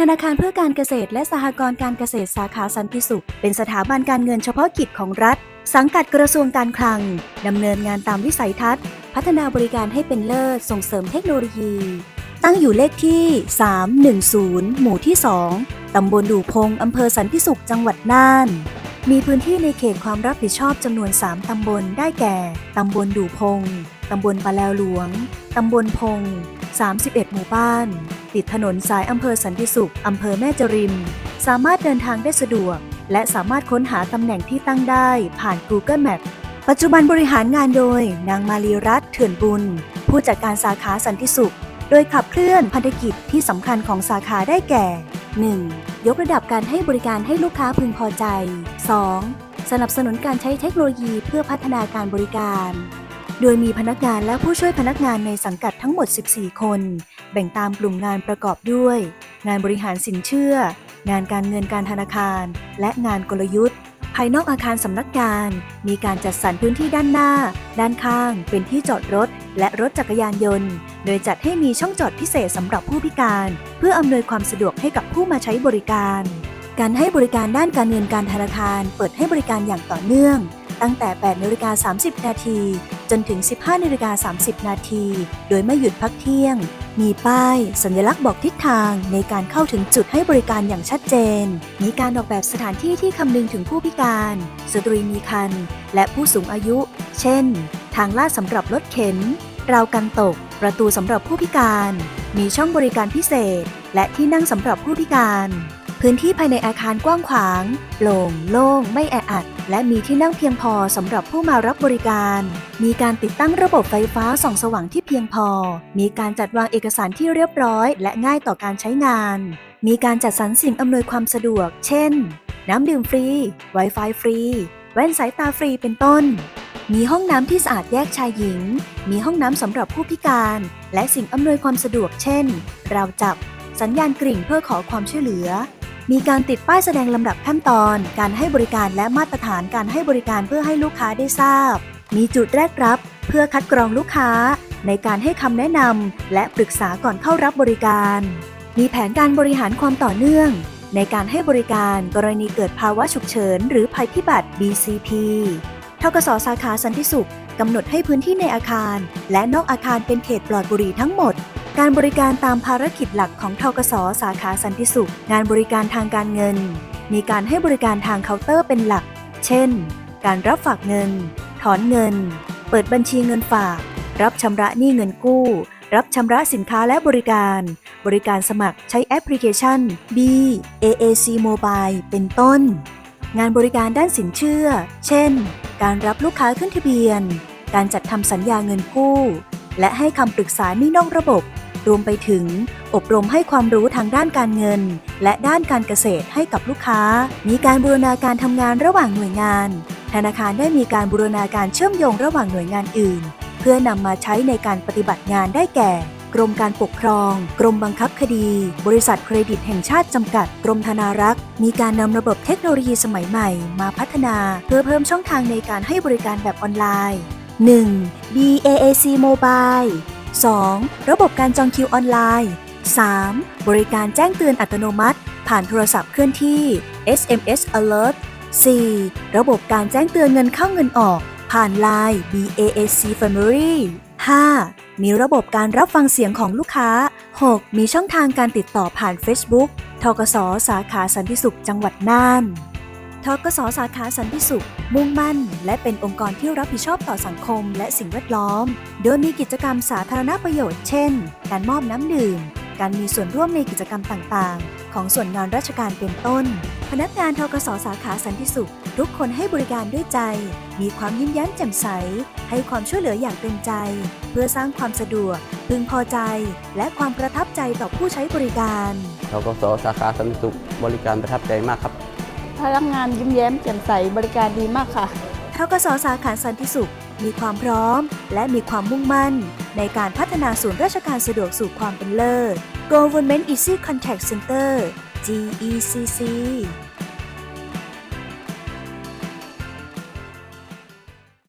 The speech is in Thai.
ธนาคารเพื่อการเกษตรและสหกรณ์การเกษตรสาขาสันติสุข เป็นสถาบันการเงินเฉพาะกิจของรัฐ สังกัดกระทรวงการคลัง ดำเนินงานตามวิสัยทัศน์ พัฒนาบริการให้เป็นเลิศส่งเสริมเทคโนโลยี ตั้งอยู่เลขที่ 310 หมู่ที่ 2 ตำบลดูพงอำเภอสันติสุข จังหวัดน่าน มีพื้นที่ในเขตความรับผิดชอบจำนวน 3 ตำบลได้แก่ ตำบลดูพง ตำบลปะแลวหลวง ตำบลพง 31 หมู่บ้าน ติดถนนสายอำเภอสันติสุข อำเภอแม่จริม สามารถเดินทางได้สะดวก และสามารถค้นหาตำแหน่งที่ตั้งได้ผ่าน Google Map ปัจจุบันบริหารงานโดย นางมารีรัตน์เถื่อนบุญ ผู้จัดการสาขาสันติสุข โดยขับเคลื่อนพันธกิจที่สำคัญของสาขาได้แก่ 1. ยกระดับการให้บริการให้ลูกค้าพึงพอใจ 2. สนับสนุนการใช้เทคโนโลยีเพื่อพัฒนาการบริการ โดยมีพนักงานและผู้ช่วยพนักงานในสังกัดทั้งหมด 14 คน แบ่งตามกลุ่มงานประกอบด้วย งานบริหารสินเชื่อ งานการเงินการธนาคาร และงานกลยุทธ์ ภายนอกอาคารสำนักงาน มีการจัดสรรพื้นที่ด้านหน้า ด้านข้าง เป็นที่จอดรถ และรถจักรยานยนต์ โดยจัดให้มีช่องจอดพิเศษสำหรับผู้พิการ เพื่ออำนวยความสะดวกให้กับผู้มาใช้บริการ การให้บริการด้านการเงินการธนาคาร เปิดให้บริการอย่างต่อเนื่อง ตั้งแต่ 8นาฬิกา30 นาที จนถึง 15นาฬิกา30 นาที โดยไม่หยุดพักเที่ยง มีป้าย สัญลักษณ์บอกทิศทางในการเข้าถึงจุดให้บริการอย่างชัดเจน มีการออกแบบสถานที่ที่คำนึงถึงผู้พิการ สตรีมีครรภ์และผู้สูงอายุ เช่น ทางลาดสำหรับรถเข็น ราวกันตก ประตูสำหรับผู้พิการ มีช่องบริการพิเศษ และที่นั่งสำหรับผู้พิการ พื้นที่ภายในอาคารกว้างขวาง โปร่ง โล่ง ไม่แออัด และมีที่นั่งเพียงพอสำหรับผู้มารับบริการ มีการติดตั้งระบบไฟฟ้าส่องสว่างที่เพียงพอ มีการจัดวางเอกสารที่เรียบร้อย และง่ายต่อการใช้งาน มีการจัดสรรสิ่งอำนวยความสะดวก เช่น น้ำดื่มฟรี Wi-Fi ฟรี แว่นสายตาฟรี เป็นต้น มีห้องน้ำที่สะอาดแยกชายหญิง มีห้องน้ำสำหรับผู้พิการ และสิ่งอำนวยความสะดวก เช่น ราวจับ สัญญาณกริ่งเพื่อขอความช่วยเหลือ มีการติดป้ายแสดงลำดับขั้นตอน การให้บริการและมาตรฐานการให้บริการเพื่อให้ลูกค้าได้ทราบ มีจุดแรกรับ เพื่อคัดกรองลูกค้า ในการให้คำแนะนำและปรึกษาก่อนเข้ารับบริการ มีแผนการบริหารความต่อเนื่อง ในการให้บริการกรณีเกิดภาวะฉุกเฉิน หรือภัยพิบัติ BCP ทกสสาขาสันติสุขกำหนดให้พื้นที่ในอาคาร และนอกอาคารเป็นเขตปลอดบุหรี่ทั้งหมด การบริการตามภารกิจหลักของทกสสาขาสันติสุข งานบริการทางการเงิน มีการให้บริการทางเคาน์เตอร์เป็นหลัก เช่น การรับฝากเงิน ถอนเงิน เปิดบัญชีเงินฝาก รับชำระหนี้เงินกู้ รับชำระสินค้าและบริการ บริการสมัครใช้แอปพลิเคชัน B AAC Mobile เป็นต้น งานบริการด้านสินเชื่อ เช่น การรับลูกค้าขึ้นทะเบียน การจัดทำสัญญาเงินกู้ และให้คำปรึกษานี้นอกระบบ รวมไปถึง อบรมให้ความรู้ทางด้านการเงิน และด้านการเกษตรให้กับลูกค้า มีการบูรณาการทำงานระหว่างหน่วยงาน ธนาคารได้มีการบูรณาการเชื่อมโยงระหว่างหน่วยงานอื่น เพื่อนำมาใช้ในการปฏิบัติงานได้แก่กรมการปกครอง กรมบังคับคดี บริษัทเครดิตแห่งชาติจำกัด กรมธนารักษ์ มีการนำระบบเทคโนโลยีสมัยใหม่ มาพัฒนา เพื่อเพิ่มช่องทางในการให้บริการแบบออนไลน์ 1. BAAC Mobile 2. ระบบการจองคิวออนไลน์ 3. บริการแจ้งเตือนอัตโนมัติ ผ่านโทรศัพท์เคลื่อนที่ SMS Alert 4. ระบบการแจ้งเตือนเงินเข้าเงินออก ผ่าน Line BAAC Family 5. มีระบบการรับฟังเสียงของลูกค้า 6. มีช่องทางการติดต่อผ่าน Facebook ทกสสาขาสันติสุขจังหวัดน่าน ทกสสาขาสันติสุข มุ่งมั่น และเป็นองค์กรที่รับผิดชอบต่อสังคมและสิ่งแวดล้อม โดยมีกิจกรรมสาธารณประโยชน์ เช่น การมอบน้ำดื่ม การมีส่วนร่วมในกิจกรรมต่างๆ ของส่วนงานราชการเป็นต้น พนักงานทกสสาขาสันติสุข ทุกคนให้บริการด้วยใจ มีความยิ้มแย้มแจ่มใส ให้ความช่วยเหลืออย่างเต็มใจ เพื่อสร้างความสะดวกพึงพอใจ และความประทับใจต่อผู้ใช้บริการทกสสาขาสันติสุขบริการประทับใจมากครับ พนักงานยิ้มแย้มแจ่มใสบริการดีมากค่ะทกสสาขาสันติสุข มีความพร้อม และมีความมุ่งมั่น ในการพัฒนาศูนย์ราชการสะดวกสู่ความเป็นเลิศ Government Easy Contact Center GECC